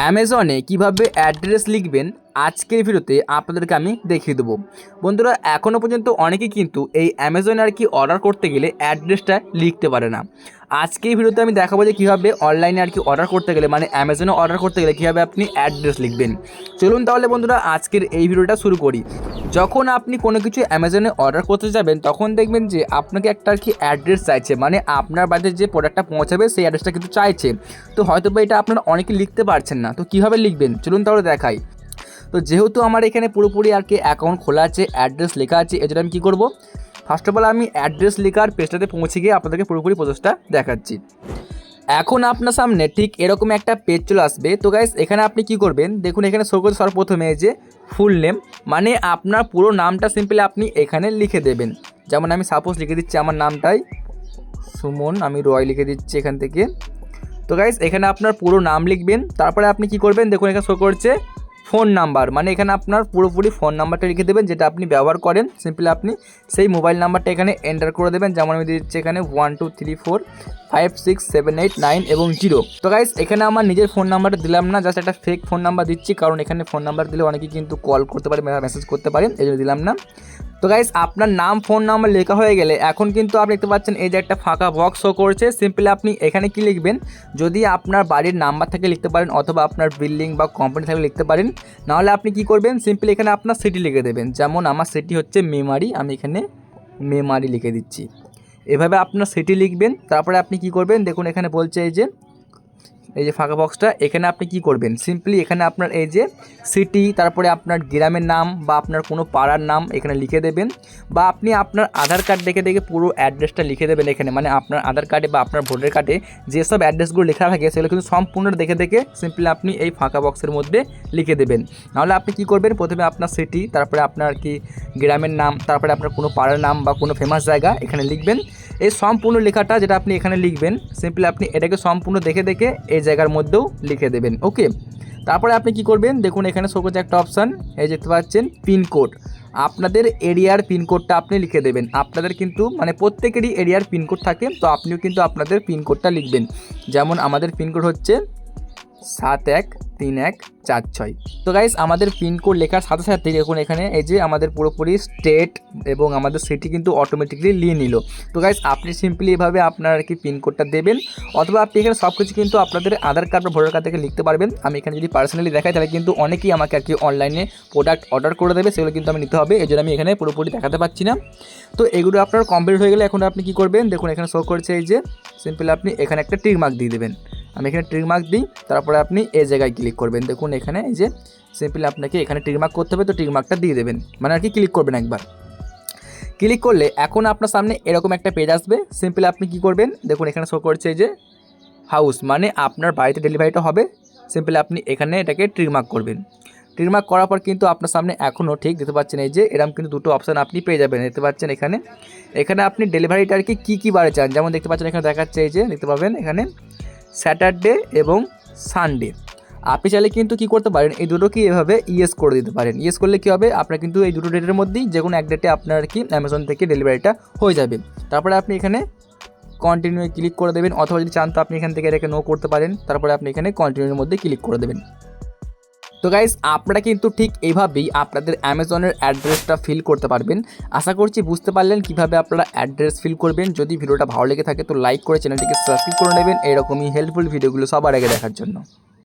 অ্যামাজনে কীভাবে অ্যাড্রেস লিখবেন, আজকের ভিডিওতে আপনাদেরকে আমি দেখিয়ে দেবো। বন্ধুরা এখনও পর্যন্ত অনেকে কিন্তু এই অ্যামাজনে আর কি অর্ডার করতে গেলে অ্যাড্রেসটা লিখতে পারে না। আজকে এই ভিডিওতে আমি দেখাবো যে কীভাবে অনলাইনে আর কি অর্ডার করতে গেলে মানে অ্যামাজনে অর্ডার করতে গেলে কীভাবে আপনি অ্যাড্রেস লিখবেন। চলুন তাহলে বন্ধুরা, আজকের এই ভিডিওটা শুরু করি। যখন আপনি কোনো কিছু অ্যামাজনে অর্ডার করতে যাবেন, তখন দেখবেন যে আপনাকে একটা আর কি অ্যাড্রেস চাইছে। মানে আপনার বাড়িতে যে প্রোডাক্টটা পৌঁছাবে, সেই অ্যাড্রেসটা কিন্তু চাইছে। তো হয়তো বা এটা আপনারা অনেকে লিখতে পারছেন না। তো কীভাবে লিখবেন? চলুন তাহলে দেখাই। তো যেহেতু আমার এখানে পুরোপুরি আর কি অ্যাকাউন্ট খোলা আছে অ্যাড্রেস লেখা আছে, এজন্য আমি কী করব? ফার্স্ট অফ অল আমি অ্যাড্রেস লেখার পেজটাতে পৌঁছে গিয়ে আপনাদেরকে পুরোপুরি প্রসেসটা দেখাচ্ছি। এখন আপনার সামনে ঠিক এরকম একটা পেজ চলে আসবে। তো গাইস এখানে আপনি কি করবেন? দেখুন, এখানে সকল সর্বপ্রথমে যে ফুল নেম মানে আপনার পুরো নামটা সিম্পলি আপনি এখানে লিখে দেবেন। যেমন আমি সাপোজ লিখে দিচ্ছি আমার নামটাই সুমন, আমি রয় লিখে দিচ্ছি এখান থেকে। তো গাইস এখানে আপনার পুরো নাম লিখবেন, তারপরে আপনি কি করবেন? দেখুন, এখানে শো করছে ফোন নাম্বার মানে এখানে আপনার পুরোপুরি ফোন নাম্বারটা লিখে দেবেন, যেটা আপনি ব্যবহার করেন। সিম্পলি আপনি সেই মোবাইল নাম্বারটা এখানে এন্টার করে দেবেন। যেমন আমি দিচ্ছি এখানে one two three four five, six, seven, eight, nine এবং জিরো। তো গাইস এখানে আমার নিজের ফোন নাম্বারটা দিলাম না জাস্ট একটা ফেক ফোন নাম্বার দিচ্ছি, কারণ এখানে ফোন নাম্বার দিলে অনেকে কিন্তু কল করতে পারে মেসেজ করতে পারে, এই জন্য দিলাম না। তো গাইস আপনার নাম ফোন নাম্বার লেখা হয়ে গেলে এখন কিন্তু আপনি দেখতে পাচ্ছেন এই যে একটা ফাঁকা বক্স শো করছে। সিম্পলি আপনি এখানে কি লিখবেন? যদি আপনার বাড়ির নাম্বার থেকে লিখতে পারেন, অথবা আপনার বিল্ডিং বা কোম্পানি থেকে লিখতে পারেন। নাহলে আপনি কি করবেন? সিম্পলি এখানে আপনার সিটি লিখে দেবেন। যেমন আমার সিটি হচ্ছে মেমারি, আমি এখানে মেমারি লিখে দিচ্ছি। এভাবে আপনার সেটি লিখবেন তারপরে আপনি কি করবেন দেখুন এখানে বলছে এই যে এই যে ফাঁকা বক্সটা এখানে আপনি কি করবেন? সিম্পলি এখানে আপনার এই যে সিটি তারপরে আপনার গ্রামের নাম বা আপনার কোনো পাড়ার নাম এখানে লিখে দেবেন বা আপনি আপনার আধার কার্ড দেখে দেখে পুরো অ্যাড্রেসটা লিখে দেবেন এখানে। মানে আপনার আধার কার্ডে বা আপনার ভোটার কার্ডে যেসব অ্যাড্রেসগুলো লেখা থাকে, সেগুলো কিন্তু সম্পূর্ণ দেখে দেখে সিম্পলি আপনি এই ফাঁকা বক্সের মধ্যে লিখে দেবেন। নাহলে আপনি কি করবেন? প্রথমে আপনার সিটি তারপরে আপনার কি গ্রামের নাম, তারপরে আপনার কোনো পাড়ার নাম বা কোনো ফেমাস জায়গা এখানে লিখবেন। এই সম্পূর্ণ লেখাটা যেটা আপনি এখানে লিখবেন সিম্পলি আপনি এটাকে সম্পূর্ণ দেখে দেখে এই জায়গার মধ্যেও লিখে দেবেন ওকে তারপরে আপনি কি করবেন, দেখুন এখানে সবুজ একটা অপশান এই যেতে পাচ্ছেন পিনকোড আপনাদের এরিয়ার পিনকোডটা আপনি লিখে দেবেন। আপনাদের কিন্তু মানে প্রত্যেকেরই এরিয়ার পিনকোড থাকে, তো আপনিও কিন্তু আপনাদের পিনকোডটা লিখবেন। যেমন আমাদের পিনকোড হচ্ছে সাত এক তিন এক চার ছয়। তো গাইস আমাদের পিনকোড লেখার সাথে সাথে দেখুন এখানে এই যে আমাদের পুরোপুরি স্টেট এবং আমাদের সিটি কিন্তু অটোমেটিকলি নিয়ে নিল। তো গাইস আপনি সিম্পলি এভাবে আপনার আর কি পিনকোডটা দেবেন, অথবা আপনি এখানে সব কিছু কিন্তু আপনাদের আধার কার্ড বা ভোটার কার্ড থেকে লিখতে পারবেন। আমি এখানে যদি পার্সোনালি দেখাই, তাহলে কিন্তু অনেকেই আমাকে আর কি অনলাইনে প্রোডাক্ট অর্ডার করে দেবে, সেগুলো কিন্তু আমি নিতে হবে। এই জন্য আমি এখানে পুরোপুরি দেখাতে পাচ্ছি না। তো এগুলো আপনার কমপ্লিট হয়ে গেলে এখন আপনি কী করবেন? দেখুন এখানে শো করছে এই যে সিম্পলি আপনি এখানে একটা টিক মার্ক দিয়ে দেবেন। আমি এখানে ট্রিকমার্ক দিই, তারপরে আপনি এই জায়গায় ক্লিক করবেন। দেখুন এখানে এই যে সিম্পলি আপনাকে এখানে ট্রিক মার্ক করতে হবে, তো ট্রিক মার্কটা দিয়ে দেবেন। মানে আর কি ক্লিক করবেন একবার। ক্লিক করলে এখন আপনার সামনে এরকম একটা পেজ আসবে। সিম্পলি আপনি কি করবেন, দেখুন এখানে শো করছে যে হাউস মানে আপনার বাড়িতে ডেলিভারিটা হবে। সিম্পলি আপনি এখানে এটাকে ট্রিকমার্ক করবেন। ট্রিক মার্ক করার পর কিন্তু আপনার সামনে এখনও ঠিক দেখতে পাচ্ছেন এই যে এরকম কিন্তু দুটো অপশান আপনি পেয়ে যাবেন। দেখতে পাচ্ছেন এখানে। এখানে আপনি ডেলিভারিটা আর কি কী কী বারে চান? যেমন দেখতে পাচ্ছেন এখানে দেখাচ্ছে এই যে, দেখতে পাবেন এখানে স্যাটারডে এবং সানডে। আপনি চাইলে কিন্তু কী করতে পারেন, এই দুটোকে এভাবে ইয়েস করে দিতে পারেন। ইয়েস করলে কী হবে? আপনার কিন্তু এই দুটো ডেটের মধ্যেই যে কোনো এক ডেটে আপনার কি অ্যামাজন থেকে ডেলিভারিটা হয়ে যাবে। তারপরে আপনি এখানে কন্টিনিউ ক্লিক করে দেবেন, অথবা যদি চান তো আপনি এখান থেকে এটাকে নো করতে পারেন, তারপরে আপনি এখানে কন্টিনিউর মধ্যে ক্লিক করে দেবেন। তো গাইজ আপনারা কিন্তু ঠিক এইভাবেই আপনাদের অ্যামাজনের অ্যাড্রেসটা ফিল করতে পারবেন। আশা করছি বুঝতে পারলেন কীভাবে আপনারা অ্যাড্রেস ফিল করবেন। যদি ভিডিওটা ভালো লেগে থাকে তো লাইক করে চ্যানেলটিকে সাবস্ক্রাইব করে নেবেন। এরকমই হেল্পফুল ভিডিওগুলো সবার আগে দেখার জন্য।